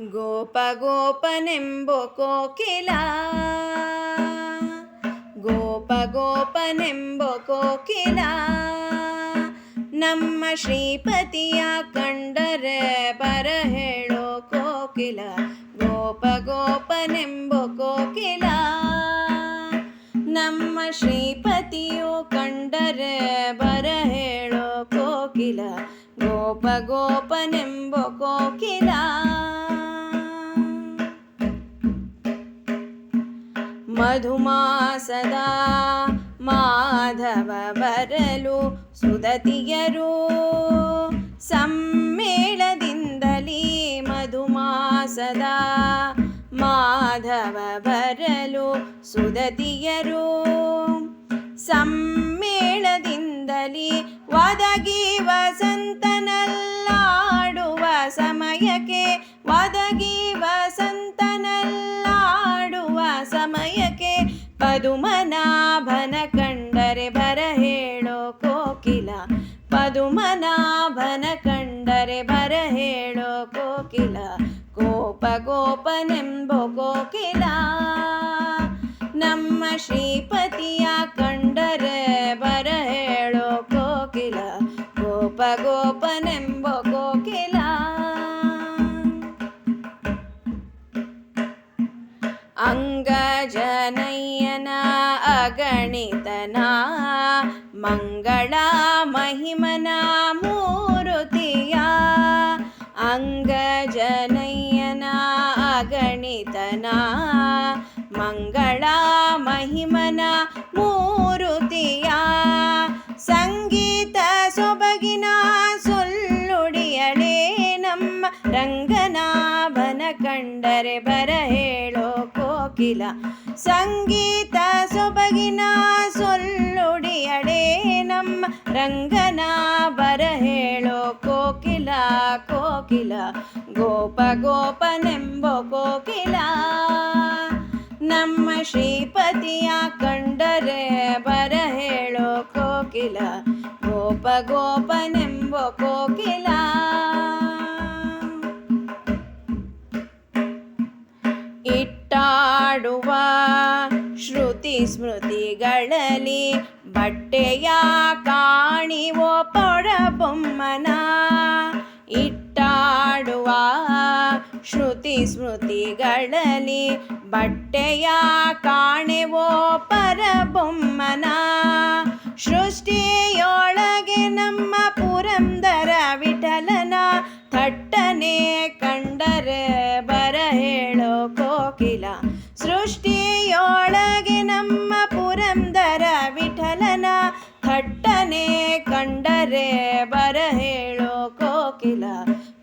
ಗೋಪ ಗೋಪನೆಂಬೋ ಕೋಕಿಲ ಗೋಪ ಗೋಪನೆಂಬೋ ಕೋಕಿಲ ನಮ್ಮ ಶ್ರೀಪತಿಯ ಕಂಡರೆ ಬರ ಹೇಳೋ ಕೋಕಿಲ ಗೋಪ ಗೋಪನೆಂಬೋ ಕೋಕಿಲ ನಮ್ಮ ಶ್ರೀಪತಿಯು ಕಂಡರೆ ಬರ ಹೇಳೋ ಕೋಕಿಲ ಗೋಪ ಗೋಪನೆಂಬೋ ಕೋಕಿಲ ಮಧುಮಾಸದ ಮಾಧವ ಬರಲು ಸುದತಿಯರು ಸಮ್ಮೇಳದಿಂದಲೇ ಮಧುಮಾಸದ ಮಾಧವ ಬರಲು ಸುದತಿಯರು ಸಮ್ಮೇಳದಿಂದಲೇ ಒದಗಿ ವಸಂತನಲ್ಲಾಡುವ ಪದುಮನಾಭನ ಕಂಡರೆ ಬರ ಹೇಳೋ ಕೋಕಿಲ. ಪದುಮನಾಭನ ಕಂಡರೆ ಬರ ಹೇಳೋ ಕೋಕಿಲ. ಗೋಪ ಗೋಪನೆಂಬೋ ಕೋಕಿಲ. ನಮ್ಮ ಶ್ರೀಪತಿಯ ಕಂಡರೆ ಬರ ಹೇಳೋ ಕೋಕಿಲ. ಗೋಪ ಗೋಪನೆಂಬೋ ಅಂಗಜನಯ್ಯನ ಅಗಣಿತನ, ಮಂಗಳ ಮಹಿಮನ ಮೂರುತಿಯ. ಅಂಗಜನಯ್ಯನ ಅಗಣಿತನ, ಮಂಗಳ ಮಹಿಮನ ಮೂರುತಿಯ. ಸಂಗೀತ ಸೊಬಗಿನ ಸುಳ್ಳುಡಿಯಳೇ ನಮ್ಮ ರಂಗನಾಭನ ಕಂಡರೆ ಬರ ಹೇಳೋ ಕೋಕಿಲ ಸಂಗೀತ ಸೊಬಗಿನ ಸೊಲ್ಲುಡಿಯಳೇ ನಮ್ಮ ರಂಗನ ಬರ ಹೇಳೋ ಕೋಕಿಲ ಕೋಕಿಲ. ಗೋಪ ಗೋಪನೆಂಬೋ ಕೋಕಿಲ. ನಮ್ಮ ಶ್ರೀಪತಿಯ ಕಂಡರೆ ಬರ ಹೇಳೋ ಕೋಕಿಲ. ಗೋಪ ಗೋಪನೆಂಬೋ ಶ್ರುತಿ ಸ್ಮೃತಿಗಳಲ್ಲಿ ಬಟ್ಟೆಯ ಕಾಣಿವೋ ಪೊಡಬೊಮ್ಮನ ಇಟ್ಟಾಡುವ ಶ್ರುತಿ ಸ್ಮೃತಿಗಳಲ್ಲಿ ಬಟ್ಟೆಯ ಕಾಣೆವೋ ಪರಬೊಮ್ಮನ ಸೃಷ್ಟಿಯೊಳಗೆ ನಮ್ಮ ಪುರಂದರ ವಿಠಲನ ಥಟ್ಟನೆ ಕಂಡರೆ ಬರ ಹೇಳೋ ಕೋಕಿಲ ಸೃಷ್ಟಿಯೊಳಗೆ ಕಂಡರೆ ಬರ ಹೇಳೋ ಕೋಕಿಲ,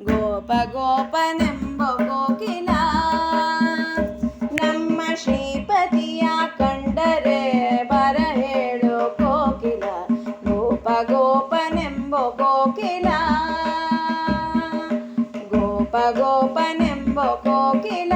ಗೋಪ ಗೋಪನೆಂಬ ಕೋಕಿಲ. ನಮ್ಮ ಶ್ರೀಪತಿಯ ಕಂಡರೆ ಬರ ಹೇಳೋ ಕೋಕಿಲ, ಗೋಪ ಗೋಪನೆಂಬ ಕೋಕಿಲ. ಗೋಪ ಗೋಪನೆಂಬ ಕೋಕಿಲ